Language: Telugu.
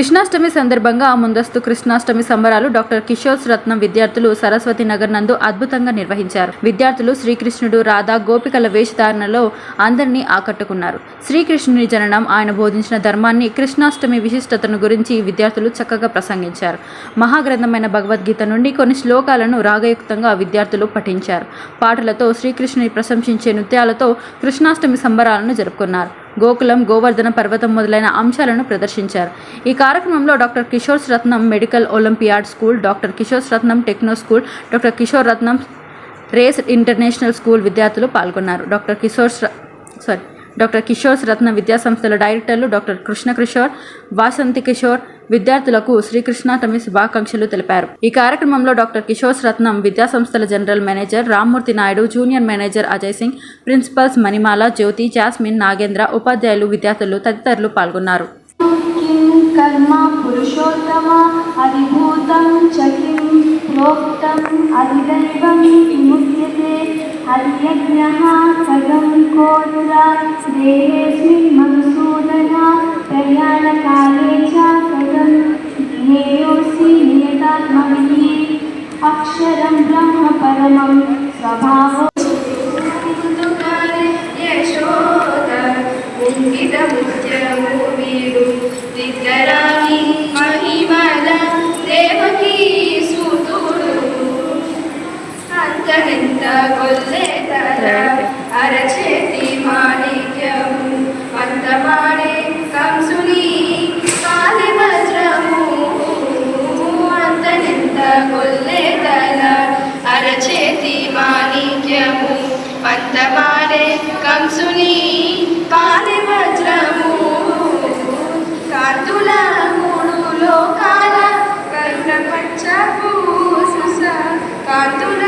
కృష్ణాష్టమి సందర్భంగా ముందస్తు కృష్ణాష్టమి సంబరాలు డాక్టర్ కిషోర్ రత్నం విద్యార్థులు సరస్వతి నగర్ నందు అద్భుతంగా నిర్వహించారు. విద్యార్థులు శ్రీకృష్ణుడు రాధా గోపికల వేషధారణలో అందరినీ ఆకట్టుకున్నారు. శ్రీకృష్ణుని జననం ఆయన బోధించిన ధర్మాన్ని కృష్ణాష్టమి విశిష్టతను గురించి విద్యార్థులు చక్కగా ప్రసంగించారు. మహాగ్రంథమైన భగవద్గీత నుండి కొన్ని శ్లోకాలను రాగయుక్తంగా విద్యార్థులు పఠించారు. పాటలతో శ్రీకృష్ణుని ప్రశంసించే నృత్యాలతో కృష్ణాష్టమి సంబరాలను జరుపుకున్నారు. గోకులం గోవర్ధన పర్వతం మొదలైన అంశాలను ప్రదర్శించారు. ఈ కార్యక్రమంలో doctor Kishore Ratnam medical olympiad school doctor Kishore Ratnam techno school doctor Kishore Ratnam race international school విద్యార్థులు పాల్గొన్నారు. Doctor Kishore sorry doctor Kishore Ratna విద్యా సంస్థల డైరెక్టర్లు డాక్టర్ కృష్ణ కిషోర్ వాసంతి కిషోర్ విద్యార్థులకు శ్రీకృష్ణాష్టమి శుభాకాంక్షలు తెలిపారు ఈ కార్యక్రమంలో డాక్టర్ కిషోర్ రత్నం విద్యా సంస్థల general manager Rammurthy Naidu junior manager Ajay Singh principals Manimala Jyothi Jasmine Nagendra ఉపాధ్యాయులు విద్యార్థులు తదితరులు పాల్గొన్నారు किं कर्म पुरुषोत्तम अधिभूतं च किं प्रोक्तम् अधिदैवं किमुच्यते हरियज्ञः कथं कोरुरा देहेऽस्मिन् मधुसूदन परमं स्वभावो यशोद मुङ्गितमुद्यमोवीरु विद्यरामि महिमल देवकी सुतुरु अन्तरिन्त कोल्लेतर अरचेति माणिक्यम् अन्तमाणे कंसुनी कालिवज्रमु अन्तरिन्त कोल् అరచేతి మాణిక్యము పంతమారే కంసుని పాలి వజ్రము. కాతుల మూడు లోకాల కర్ణ పంచభూ సుస కాతుల